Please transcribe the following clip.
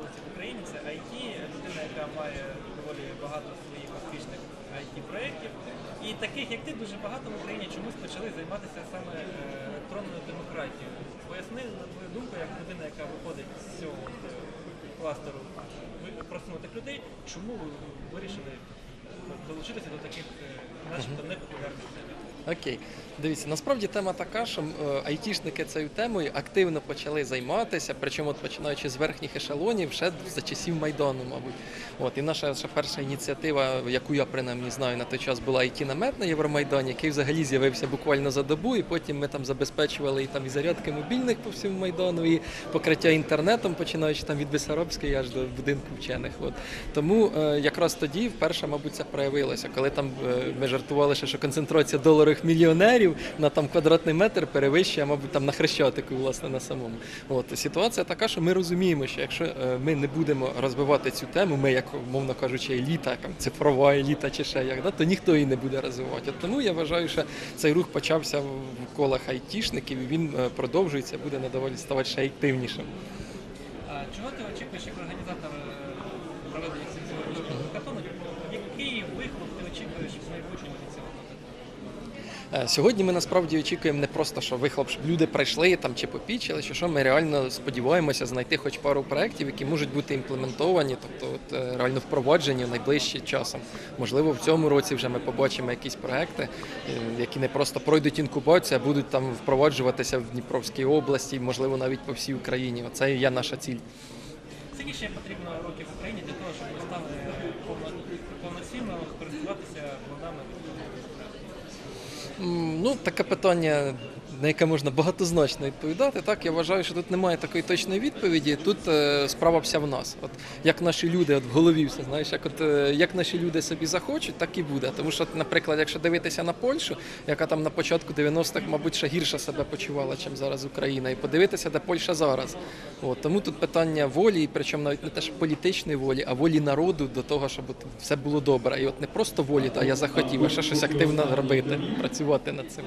галузі в Україні це IT, людина, яка має доволі багато своїх успішних IT-проєктів. І таких, як ти, дуже багато в Україні чомусь почали займатися саме електронною демократією. Поясни на твою думку, як людина, яка виходить з цього е, кластеру проснутих людей, чому ви вирішили долучитися до таких е, начебто непопулярних. Окей, дивіться, насправді тема така, що е, айтішники цією темою активно почали займатися, причому починаючи з верхніх ешелонів, ще за часів Майдану, мабуть. От і наша ще перша ініціатива, яку я принаймні знаю на той час, була it намет на Євромайдані, який взагалі з'явився буквально за добу, і потім ми там забезпечували і там і зарядки мобільних по всьому майдану, і покриття інтернетом, починаючи там від Бесарабської аж до будинку вчених. От тому е, якраз тоді вперше, мабуть, це проявилося, коли там е, ми жартували, що концентрація доларових мільйонерів на там квадратний метр перевищує, мабуть, там на хрещатику, власне, на самому. От ситуація така, що ми розуміємо, що якщо е, ми не будемо розвивати цю тему, ми, як мовно кажучи, еліта, там, цифрова еліта чи ще як, да, то ніхто її не буде розвивати. От тому я вважаю, що цей рух почався в колах айтішників, і він е, продовжується, буде надоволі ставати ще активнішим. Чого ти очікуєш як організатор е, проведення цих сьогоднішнього? Який вихлоп ти очікуєш в майбутньому Сьогодні ми насправді очікуємо не просто, що вихлоп, люди прийшли там чи попічили, чи що ми реально сподіваємося знайти хоч пару проєктів, які можуть бути імплементовані, тобто от, е, реально впроваджені в найближчі часом. Можливо, в цьому році вже ми побачимо якісь проекти, е, які не просто пройдуть інкубацію, а будуть там впроваджуватися в Дніпровській області, можливо, навіть по всій Україні. Оце є наша ціль. Скільки ще потрібно років Україні для того, щоб ми стали повноцінно користуватися плодами Ну, таке питання, на яке можна багатозначно відповідати. Так, я вважаю, що тут немає такої точної відповіді. Тут е, справа вся в нас. От як наші люди, от в голові все, знаєш, як от е, як наші люди собі захочуть, так і буде. Тому що, наприклад, якщо дивитися на Польщу, яка там на початку 90-х, мабуть, ще гірше себе почувала, ніж зараз Україна, і подивитися, де Польща зараз. От тому тут питання волі, і причому навіть не те, що політичної волі, а волі народу до того, щоб от все було добре. І от не просто волі, та я захотів, а ще щось активно робити, працювати над цим.